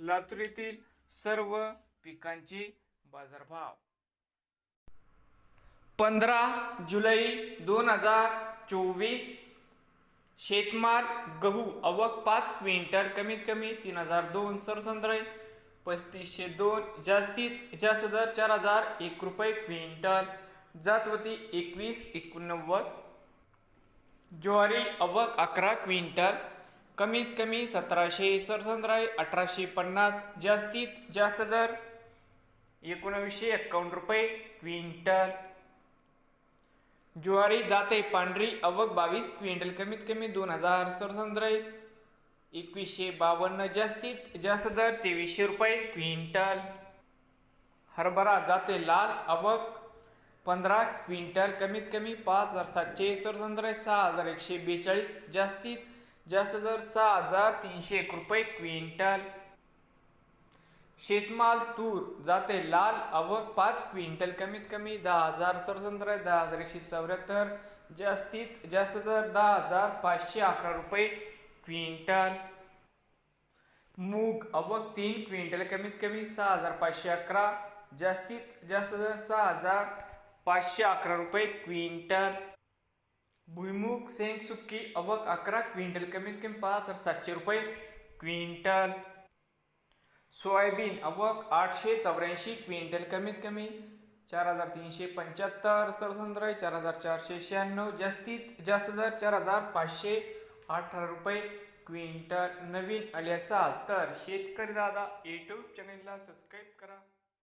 लातूर येथील सर्व पिकांचे बाजारभाव. पंधरा जुलै दोन हजार चोवीस शेतमाल गहू अवक पाच क्विंटल कमीत कमी तीन हजार दोन सरसंद्रे पस्तीसशे दोन जास्तीत जास्त दर चार हजार एक रुपये क्विंटल जातवती एकवीस एकोणनव्वद ज्वारी अवक अकरा क्विंटल कमीत कमी सतराशे सरसंद्राय अठराशे पन्नास जास्तीत जास्त दर एकोणावीसशे एक्कावन्न रुपये क्विंटल. ज्वारी जाते पांढरी अवक बावीस क्विंटल कमीत कमी दोन हजार सरसंद्राय एकवीसशे बावन्न जास्तीत जास्त दर तेवीसशे रुपये क्विंटल. हरभरा जाते लाल अवक पंधरा क्विंटल कमीत कमी पाच हजार सातशे सरसंद्र सहा हजार एकशे बेचाळीस जास्तीत जास्त दर सहा हजार तीनशे एक रुपये क्विंटल. शेतमाल तूर जाते लाल आवक पाच क्विंटल कमीत कमी दहा हजार सरसंत्र दहा हजार एकशे चौऱ्याहत्तर. जास्तीत जास्त दर दहा हजार पाचशे अकरा रुपये क्विंटल. मूग अवक तीन क्विंटल कमीत कमी सहा हजार पाचशे अकरा. जास्तीत जास्त दर सहा हजार पाचशे अकरा रुपये क्विंटल. भुईमुग सेंग सुक्की अवक अकरा क्विंटल कमीत कमी पाच हजार सातशे रुपये. क्विंटल. सोयाबीन अवक आठशे चौऱ्याऐंशी क्विंटल कमीत कमी चार हजार तीनशे पंच्याहत्तर सरसंद्र चार हजार चारशे शहाण्णव जास्तीत जास्त दर चार हजार पाचशे अठरा रुपये. क्विंटल. नवीन आले असाल तर शेतकरी दादा यूट्यूब चॅनेलला सबस्क्राईब करा.